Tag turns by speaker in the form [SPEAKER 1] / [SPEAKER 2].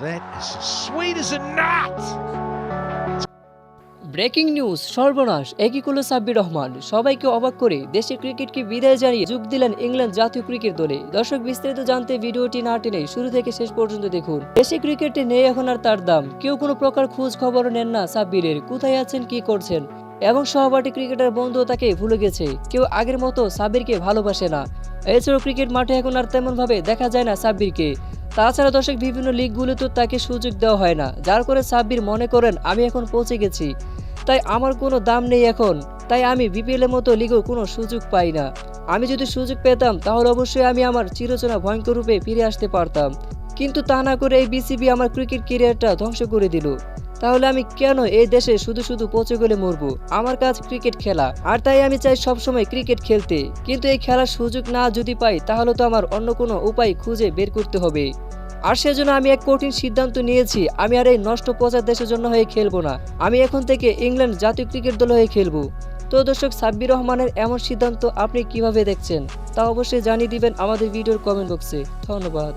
[SPEAKER 1] that is as sweet as a nut.
[SPEAKER 2] Breaking news সর্বনাশ, একই করল সাব্বির রহমান। সবাইকে অবাক করে দেশের ক্রিকেটকে বিদায় জানিয়ে যোগ দিলেন ইংল্যান্ড জাতীয় ক্রিকেট দলে। দর্শক বিস্তারিত জানতে ভিডিওটি না টেনে শুরু থেকে শেষ পর্যন্ত দেখুন। দেশে ক্রিকেটে নেই এখন আর তার দাম। কেউ কোনো প্রকার খোঁজ খবর নেন না সাব্বিরের। কোথায় আছেন, কি করছেন? এবং সহপাঠী ক্রিকেটার বন্ধু তাকে ভুলে গেছে। কেউ আগের মতো সাব্বিরকে ভালোবাসে না। এছাড়াও ক্রিকেট মাঠে এখন আর তেমন ভাবে দেখা যায় না সাব্বিরকে। তাছাড়া দর্শক, বিভিন্ন লিগগুলোতে তাকে সুযোগ দেওয়া হয় না। যার করে সাব্বির মনে করেন, আমি এখন পৌঁছে গেছি। তাই আমার কোনো দাম নেই এখন। তাই আমি বিপিএল এর মতো লিগেও কোনো সুযোগ পাই না। আমি যদি সুযোগ পেতাম, তাহলে অবশ্যই আমি আমার চিরচেনা ভয়ঙ্কর রূপে ফিরে আসতে পারতাম। কিন্তু তা না করে এই বিসিবি আমার ক্রিকেট ক্যারিয়ারটা ধ্বংস করে দিল। তাহলে আমি কেন এই দেশে শুধু শুধু পচে গেলে মরবো? আমার কাজ ক্রিকেট খেলা। আর তাই আমি চাই সবসময় ক্রিকেট খেলতে। কিন্তু এই খেলার সুযোগ না যদি পাই, তাহলে তো আমার অন্য কোনো উপায় খুঁজে বের করতে হবে। আর সেজন্য আমি এক কঠিন সিদ্ধান্ত নিয়েছি। আমি আর এই নষ্ট পচা দেশের জন্য হয়ে খেলব না। আমি এখন থেকে ইংল্যান্ড জাতীয় ক্রিকেট দল হয়ে খেলব। তো দর্শক, সাব্বির রহমানের এমন সিদ্ধান্ত আপনি কীভাবে দেখছেন? তা অবশ্যই জানিয়ে দিবেন আমাদের ভিডিওর কমেন্ট বক্সে ধন্যবাদ।